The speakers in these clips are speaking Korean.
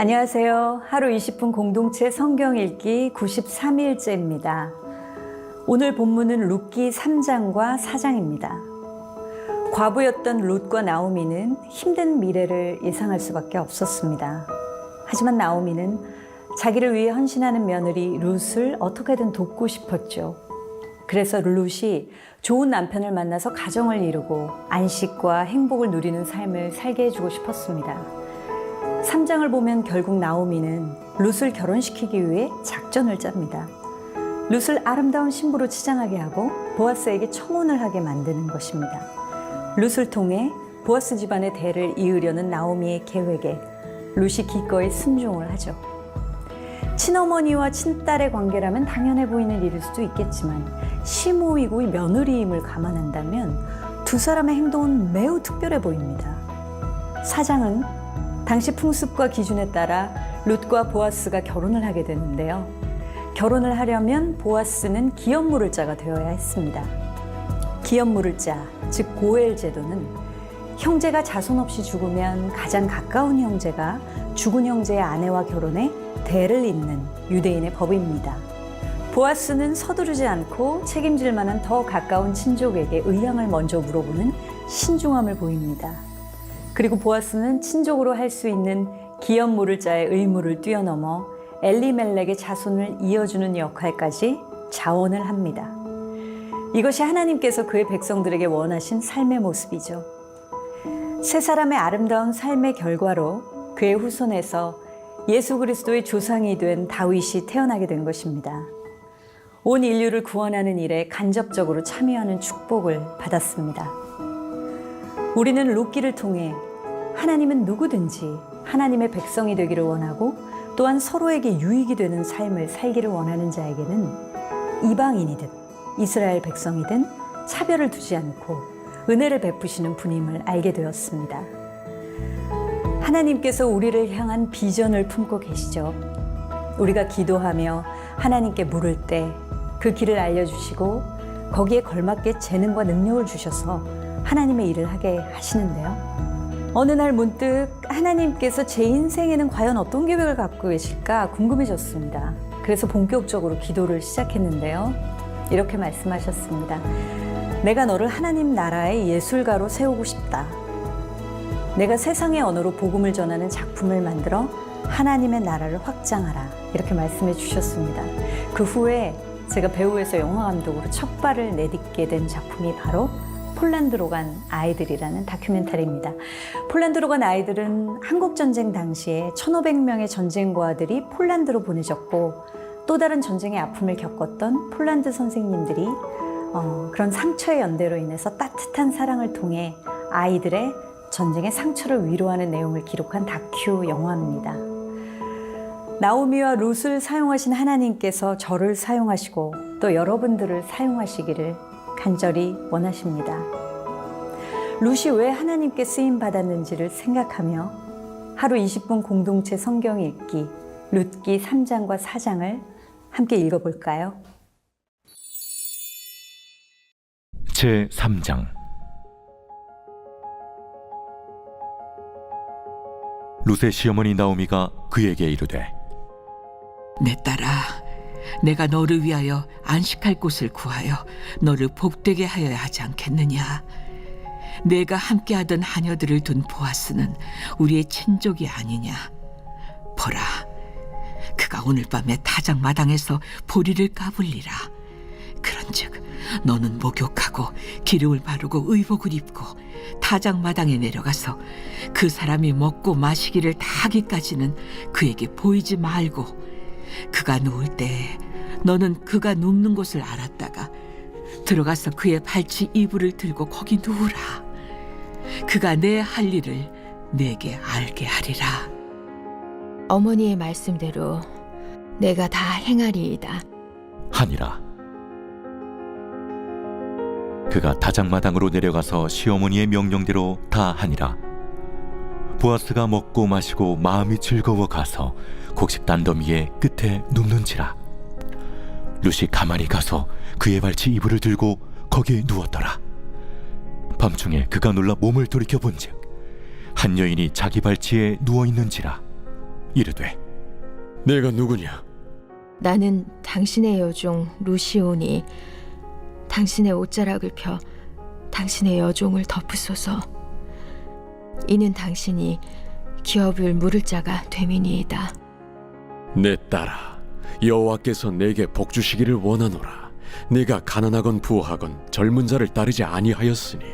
안녕하세요. 하루 20분 공동체 성경 읽기 93일째입니다. 오늘 본문은 룻기 3장과 4장입니다. 과부였던 룻과 나오미는 힘든 미래를 예상할 수밖에 없었습니다. 하지만 나오미는 자기를 위해 헌신하는 며느리 룻을 어떻게든 돕고 싶었죠. 그래서 룻이 좋은 남편을 만나서 가정을 이루고 안식과 행복을 누리는 삶을 살게 해주고 싶었습니다. 3장을 보면 결국 나오미는 룻을 결혼시키기 위해 작전을 짭니다. 룻을 아름다운 신부로 치장하게 하고 보아스에게 청혼을 하게 만드는 것입니다. 룻을 통해 보아스 집안의 대를 이으려는 나오미의 계획에 룻이 기꺼이 순종을 하죠. 친어머니와 친딸의 관계라면 당연해 보이는 일일 수도 있겠지만 시모이고 며느리임을 감안한다면 두 사람의 행동은 매우 특별해 보입니다. 사장은 당시 풍습과 기준에 따라 룻과 보아스가 결혼을 하게 되는데요. 결혼을 하려면 보아스는 기업물을 자가 되어야 했습니다. 기업물을 자, 즉 고엘 제도는 형제가 자손 없이 죽으면 가장 가까운 형제가 죽은 형제의 아내와 결혼해 대를 잇는 유대인의 법입니다. 보아스는 서두르지 않고 책임질 만한 더 가까운 친족에게 의향을 먼저 물어보는 신중함을 보입니다. 그리고 보아스는 친족으로 할 수 있는 기업물을 자의 의무를 뛰어넘어 엘리멜렉의 자손을 이어주는 역할까지 자원을 합니다. 이것이 하나님께서 그의 백성들에게 원하신 삶의 모습이죠. 세 사람의 아름다운 삶의 결과로 그의 후손에서 예수 그리스도의 조상이 된 다윗이 태어나게 된 것입니다. 온 인류를 구원하는 일에 간접적으로 참여하는 축복을 받았습니다. 우리는 룻기를 통해 하나님은 누구든지 하나님의 백성이 되기를 원하고 또한 서로에게 유익이 되는 삶을 살기를 원하는 자에게는 이방인이든 이스라엘 백성이든 차별을 두지 않고 은혜를 베푸시는 분임을 알게 되었습니다. 하나님께서 우리를 향한 비전을 품고 계시죠. 우리가 기도하며 하나님께 물을 때 그 길을 알려주시고 거기에 걸맞게 재능과 능력을 주셔서 하나님의 일을 하게 하시는데요. 어느 날 문득 하나님께서 제 인생에는 과연 어떤 계획을 갖고 계실까 궁금해졌습니다. 그래서 본격적으로 기도를 시작했는데요. 이렇게 말씀하셨습니다. 내가 너를 하나님 나라의 예술가로 세우고 싶다. 내가 세상의 언어로 복음을 전하는 작품을 만들어 하나님의 나라를 확장하라. 이렇게 말씀해 주셨습니다. 그 후에 제가 배우에서 영화 감독으로 첫 발을 내딛게 된 작품이 바로 폴란드로 간 아이들이라는 다큐멘터리입니다. 폴란드로 간 아이들은 한국전쟁 당시에 1,500명의 전쟁고아들이 폴란드로 보내졌고 또 다른 전쟁의 아픔을 겪었던 폴란드 선생님들이 어, 그런 상처의 연대로 인해서 따뜻한 사랑을 통해 아이들의 전쟁의 상처를 위로하는 내용을 기록한 다큐 영화입니다. 나오미와 룻을 사용하신 하나님께서 저를 사용하시고 또 여러분들을 사용하시기를 간절히 원하십니다. 룻이 왜 하나님께 쓰임 받았는지를 생각하며 하루 20분 공동체 성경 읽기 룻기 3장과 4장을 함께 읽어볼까요? 제 3장 룻의 시어머니 나오미가 그에게 이르되 내 딸아, 내가 너를 위하여 안식할 곳을 구하여 너를 복되게 하여야 하지 않겠느냐? 내가 함께하던 하녀들을 둔 보아스는 우리의 친족이 아니냐? 보라, 그가 오늘 밤에 타작 마당에서 보리를 까불리라. 그런즉 너는 목욕하고 기름을 바르고 의복을 입고 타작 마당에 내려가서 그 사람이 먹고 마시기를 다 하기까지는 그에게 보이지 말고 그가 누울 때 너는 그가 눕는 곳을 알았다가 들어가서 그의 발치 이불을 들고 거기 누우라. 그가 내 할 일을 내게 알게 하리라. 어머니의 말씀대로 내가 다 행하리이다. 하니라 그가 다장마당으로 내려가서 시어머니의 명령대로 다 하니라 보아스가 먹고 마시고 마음이 즐거워 가서 곡식 단더미의 끝에 눕는지라 룻이 가만히 가서 그의 발치 이불을 들고 거기에 누웠더라 밤중에 그가 놀라 몸을 돌이켜 본즉 한 여인이 자기 발치에 누워 있는지라 이르되 내가 누구냐? 나는 당신의 여종 루시오니 당신의 옷자락을 펴 당신의 여종을 덮으소서. 이는 당신이 기업을 물을 자가 됨이니이다. 내 딸아, 여호와께서 내게 복 주시기를 원하노라. 내가 가난하건 부하건 젊은 자를 따르지 아니하였으니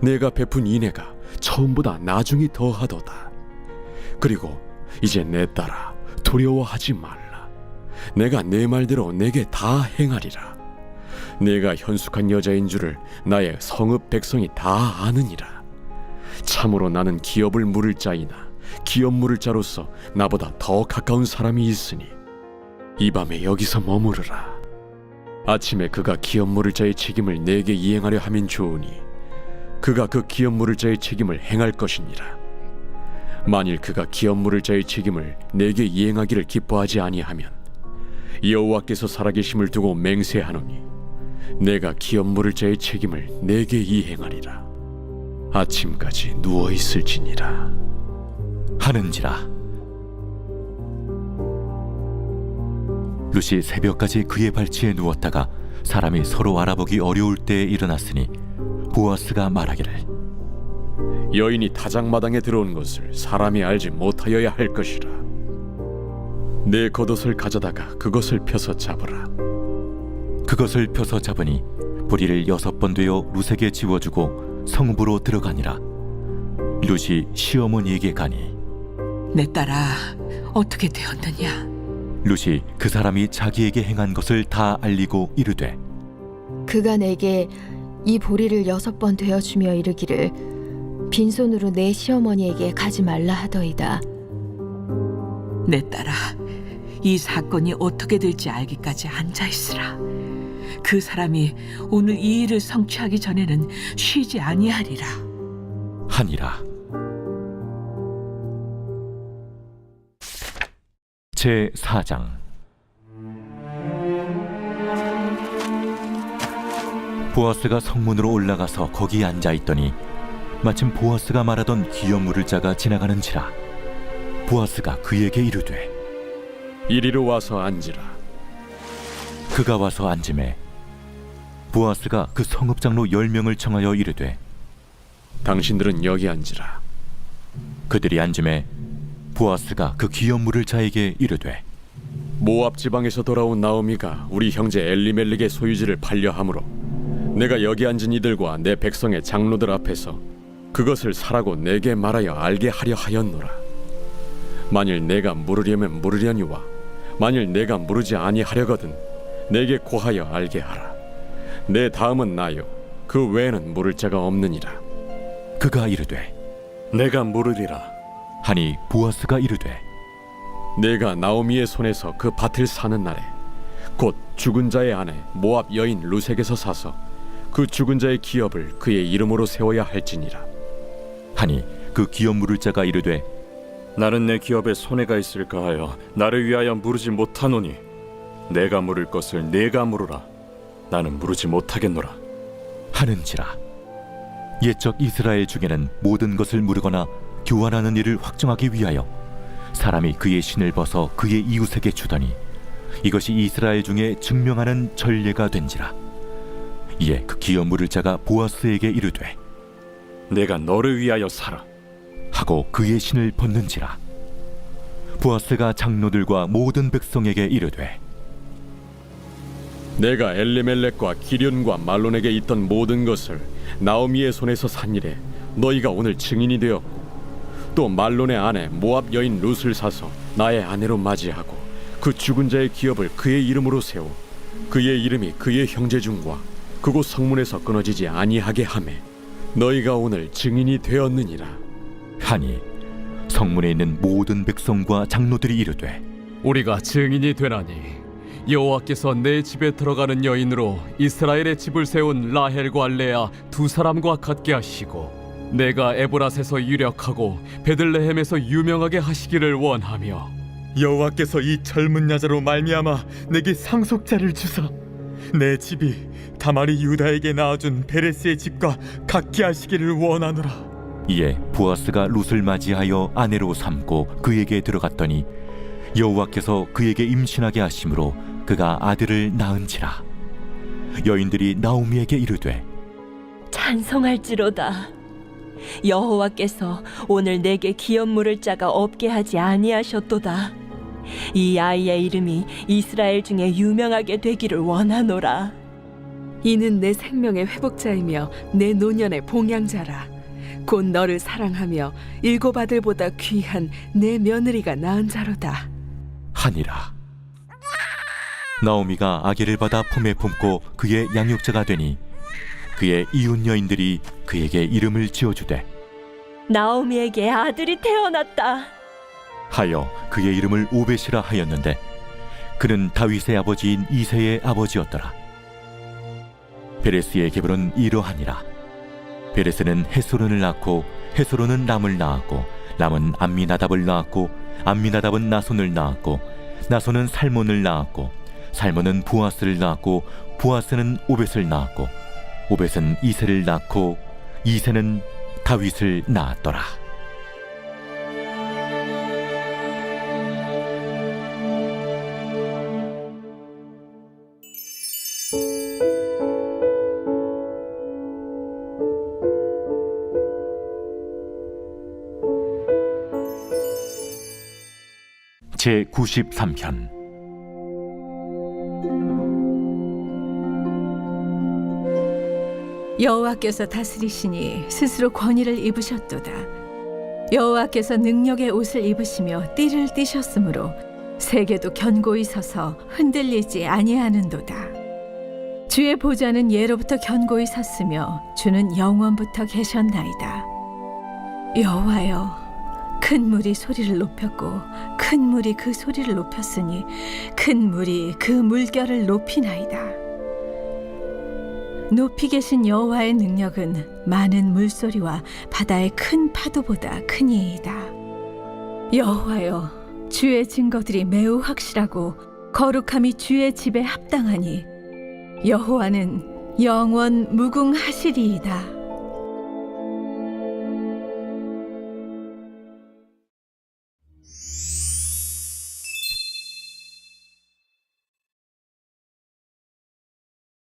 내가 베푼 인애가 처음보다 나중이 더하도다. 그리고 이제 내 딸아, 두려워하지 말라. 내가 내 말대로 내게 다 행하리라. 내가 현숙한 여자인 줄을 나의 성읍 백성이 다 아느니라. 참으로 나는 기업을 물을 자이나 기업 물을 자로서 나보다 더 가까운 사람이 있으니 이 밤에 여기서 머무르라. 아침에 그가 기업 물을 자의 책임을 내게 이행하려 하면 좋으니 그가 그 기업 물을 자의 책임을 행할 것이니라. 만일 그가 기업 물을 자의 책임을 내게 이행하기를 기뻐하지 아니하면 여호와께서 살아계심을 두고 맹세하노니 내가 기업 물을 자의 책임을 내게 이행하리라. 아침까지 누워 있을지니라. 하는지라 루시 새벽까지 그의 발치에 누웠다가 사람이 서로 알아보기 어려울 때에 일어났으니 보아스가 말하기를 여인이 타작마당에 들어온 것을 사람이 알지 못하여야 할 것이라. 내 겉옷을 가져다가 그것을 펴서 잡으라. 그것을 펴서 잡으니 보리를 여섯 번 되어 룻에게 지워주고 성읍으로 들어가니라. 룻이 시어머니에게 가니 내 딸아 어떻게 되었느냐? 룻이 그 사람이 자기에게 행한 것을 다 알리고 이르되 그가 내게 이 보리를 여섯 번 되어 주며 이르기를 빈손으로 내 시어머니에게 가지 말라 하더이다. 내 딸아 이 사건이 어떻게 될지 알기까지 앉아 있으라 그 사람이 오늘 이 일을 성취하기 전에는 쉬지 아니하리라. 하니라. 제 4장. 보아스가 성문으로 올라가서 거기 앉아 있더니 마침 보아스가 말하던 기업 물을 자가 지나가는지라 보아스가 그에게 이르되 이리로 와서 앉으라. 그가 와서 앉음에 보아스가 그 성읍 장로 열 명을 청하여 이르되 당신들은 여기 앉으라. 그들이 앉음에 보아스가 그 기업 물을 자에게 이르되 모압 지방에서 돌아온 나오미가 우리 형제 엘리멜릭의 소유지를 팔려 함으로 내가 여기 앉은 이들과 내 백성의 장로들 앞에서 그것을 사라고 내게 말하여 알게 하려 하였노라. 만일 내가 물으려면 물으려니와 만일 내가 물으지 아니하려거든 내게 고하여 알게 하라. 내 다음은 나요. 그 외에는 물을 자가 없느니라. 그가 이르되 내가 물으리라. 하니 보아스가 이르되 내가 나오미의 손에서 그 밭을 사는 날에 곧 죽은 자의 아내 모압 여인 루색에서 사서 그 죽은 자의 기업을 그의 이름으로 세워야 할지니라 하니 그 기업 물을 자가 이르되 나는 내 기업에 손해가 있을까 하여 나를 위하여 물으지 못하노니 내가 물을 것을 내가 물으라 나는 물으지 못하겠노라. 하는지라. 옛적 이스라엘 중에는 모든 것을 물으거나 교환하는 일을 확정하기 위하여 사람이 그의 신을 벗어 그의 이웃에게 주더니 이것이 이스라엘 중에 증명하는 전례가 된지라. 이에 그 기업 물을 자가 보아스에게 이르되 내가 너를 위하여 살아. 하고 그의 신을 벗는지라. 보아스가 장로들과 모든 백성에게 이르되 내가 엘리멜렉과 기련과 말론에게 있던 모든 것을 나오미의 손에서 산 일에 너희가 오늘 증인이 되었고 또 말론의 아내 모압 여인 룻을 사서 나의 아내로 맞이하고 그 죽은 자의 기업을 그의 이름으로 세워 그의 이름이 그의 형제 중과 그곳 성문에서 끊어지지 아니하게 하매 너희가 오늘 증인이 되었느니라. 하니 성문에 있는 모든 백성과 장로들이 이르되 우리가 증인이 되나니 여호와께서 내 집에 들어가는 여인으로 이스라엘의 집을 세운 라헬과 레아 두 사람과 같게 하시고 내가 에브라스에서 유력하고 베들레헴에서 유명하게 하시기를 원하며 여호와께서 이 젊은 여자로 말미암아 내게 상속자를 주사 내 집이 다말이 유다에게 낳아준 베레스의 집과 같게 하시기를 원하노라. 이에 보아스가 룻을 맞이하여 아내로 삼고 그에게 들어갔더니 여호와께서 그에게 임신하게 하심으로 그가 아들을 낳은지라 여인들이 나오미에게 이르되 찬송할지로다. 여호와께서 오늘 내게 기업 물을 자가 없게 하지 아니하셨도다. 이 아이의 이름이 이스라엘 중에 유명하게 되기를 원하노라. 이는 내 생명의 회복자이며 내 노년의 봉양자라. 곧 너를 사랑하며 일곱 아들보다 귀한 내 며느리가 낳은 자로다. 하니라 나오미가 아기를 받아 품에 품고 그의 양육자가 되니 그의 이웃 여인들이 그에게 이름을 지어주되 나오미에게 아들이 태어났다. 하여 그의 이름을 오벳이라 하였는데 그는 다윗의 아버지인 이세의 아버지였더라. 베레스의 계보는 이러하니라. 베레스는 헤스론을 낳고 헤스론은 람을 낳았고 람은 암미나답을 낳았고 암미나답은 나손을 낳았고 나손은 살몬을 낳았고 살몬은 부아스를 낳았고 부아스는 오벳을 낳았고 오벳은 이세를 낳고 이세는 다윗을 낳았더라. 제 93편 여호와께서 다스리시니 스스로 권위를 입으셨도다. 여호와께서 능력의 옷을 입으시며 띠를 띠셨으므로 세계도 견고히 서서 흔들리지 아니하는도다. 주의 보좌는 예로부터 견고히 섰으며 주는 영원부터 계셨나이다. 여호와여 큰 물이 소리를 높였고 큰 물이 그 소리를 높였으니 큰 물이 그 물결을 높이나이다. 높이 계신 여호와의 능력은 많은 물소리와 바다의 큰 파도보다 크니이다. 여호와여, 주의 증거들이 매우 확실하고 거룩함이 주의 집에 합당하니 여호와는 영원 무궁하시리이다.